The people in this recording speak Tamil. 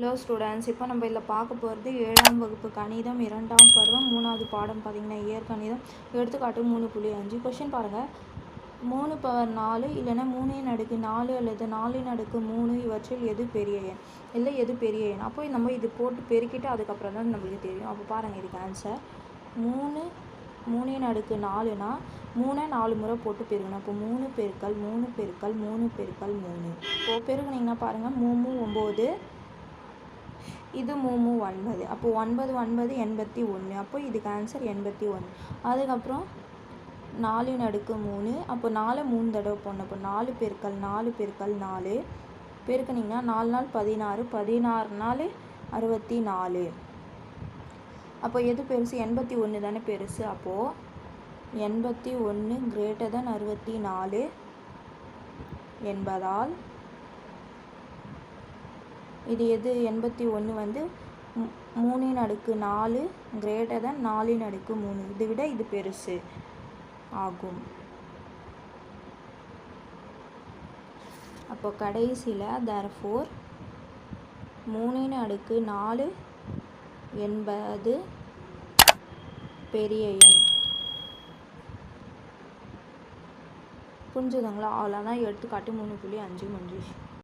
ஹலோ ஸ்டூடெண்ட்ஸ் இப்போ நம்ம இதில் பார்க்க போகிறது ஏழாம் வகுப்பு கணிதம் இரண்டாம் பருவம் மூணாவது பாடம் பார்த்தீங்கன்னா இயற்கணிதம் எடுத்துக்காட்டு மூணு புள்ளி அஞ்சு. கொஷின் பாருங்கள் மூணு பவர் நாலு இல்லைன்னா மூணு நடுக்கு நாலு அல்லது நாலின் அடுக்கு மூணு இவற்றில் எது பெரிய எண்? இல்லை எது பெரிய எண்? அப்போ நம்ம இது போட்டு பெருக்கிட்டு அதுக்கப்புறம் தான் நம்மளுக்கு தெரியும். அப்போ பாருங்கள் இதுக்கு ஆன்சர் மூணு மூணின் அடுக்கு நாலுனா மூணை நாலு முறை போட்டு பெருகணும் அப்போ மூணு பெருக்கல் மூணு பெருக்கல் மூணு பெருக்கல் மூணு. இப்போ பெருகினீங்கன்னா பாருங்கள் மூணு ஒம்பது இது மூணு ஒன்பது. அப்போது ஒன்பது ஒன்பது எண்பத்தி ஒன்று. அப்போது இதுக்கு ஆன்சர் எண்பத்தி ஒன்று. அதுக்கப்புறம் நாலு நடுக்கு மூணு. அப்போ நாலு மூணு தடவை போடணும். அப்போ நாலு பெருக்கல் நாலு பெருக்கல் நாலு. பெருக்கினீங்கன்னா நாலு நாள் பதினாறு. பதினாறு நாள் அறுபத்தி நாலு. அப்போ எது பெருசு? எண்பத்தி ஒன்று தானே பெருசு. அப்போது எண்பத்தி ஒன்று கிரேட்டர் தன் அறுபத்தி நாலு என்பதால் இது எது? எண்பத்தி ஒன்று வந்து மூணின் அடுக்கு நாலு கிரேட்டர் தான் நாலின் அடுக்கு மூணு. இதை விட இது பெருசு ஆகும். அப்போ கடைசியில் தர் ஃபோர் மூணின் அடுக்கு நாலு என்பது பெரிய எண். புரிஞ்சுதுங்களா? அவ்வளோதான் எடுத்துக்காட்டு மூணு புள்ளி அஞ்சு முடிஞ்சிச்சு